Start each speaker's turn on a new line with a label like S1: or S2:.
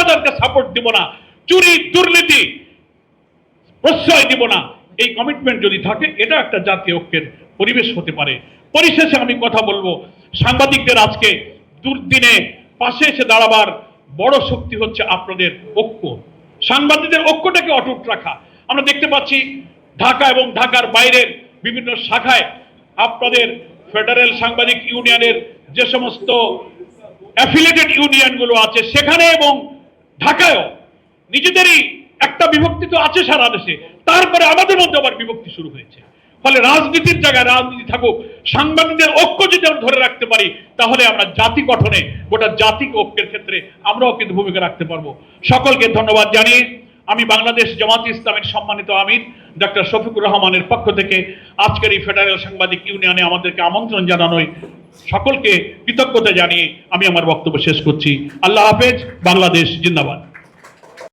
S1: তাদেরকে সাপোর্ট দিব না, চুরি, দুর্নীতি, প্রশ্রয় দিব না। এই কমিটমেন্ট যদি থাকে, এটা একটা জাতীয় ঐক্যের পরিবেশ হতে পারে। পরিশেষে আমি কথা বলব, সাংবাদিকদের আজকে দুর্দিনে পাশে এসে দাঁড়াবার বড় শক্তি হচ্ছে আপনাদের ঐক্য। সাংবাদিকদের ঐক্যটাকে অটুট রাখা। আমরা দেখতে পাচ্ছি ঢাকা এবং ঢাকার বাইরের বিভিন্ন শাখায় আপনাদের ফেডারেল সাংবাদিক ইউনিয়নের যে সমস্ত অ্যাফিলেটেড ইউনিয়নগুলো আছে, সেখানে এবং ঢাকায়ও নিজেদেরই একটা বিভক্তি তো আছে সারা দেশে। তারপরে আমাদের মধ্যে আবার বিভক্তি শুরু হয়েছে। ফলে রাজনীতির জায়গায় রাজনীতি থাকুক, সাংবাদিকদের ঐক্য যদি আমরা ধরে রাখতে পারি, তাহলে আমরা জাতি গঠনে, গোটা জাতিক ঐক্যের ক্ষেত্রে আমরাও কিন্তু ভূমিকা রাখতে পারব। সকলকে ধন্যবাদ জানিয়ে আমি বাংলাদেশ জামাত ইসলামের সম্মানিত আমির ডক্টর শফিকুর রহমানের পক্ষ থেকে আজকের এই ফেডারেল সাংবাদিক ইউনিয়নে আমাদেরকে আমন্ত্রণ জানানোয় সকলকে কৃতজ্ঞতা জানিয়ে আমি আমার বক্তব্য শেষ করছি। আল্লাহ হাফেজ বাংলাদেশ জিন্দাবাদ।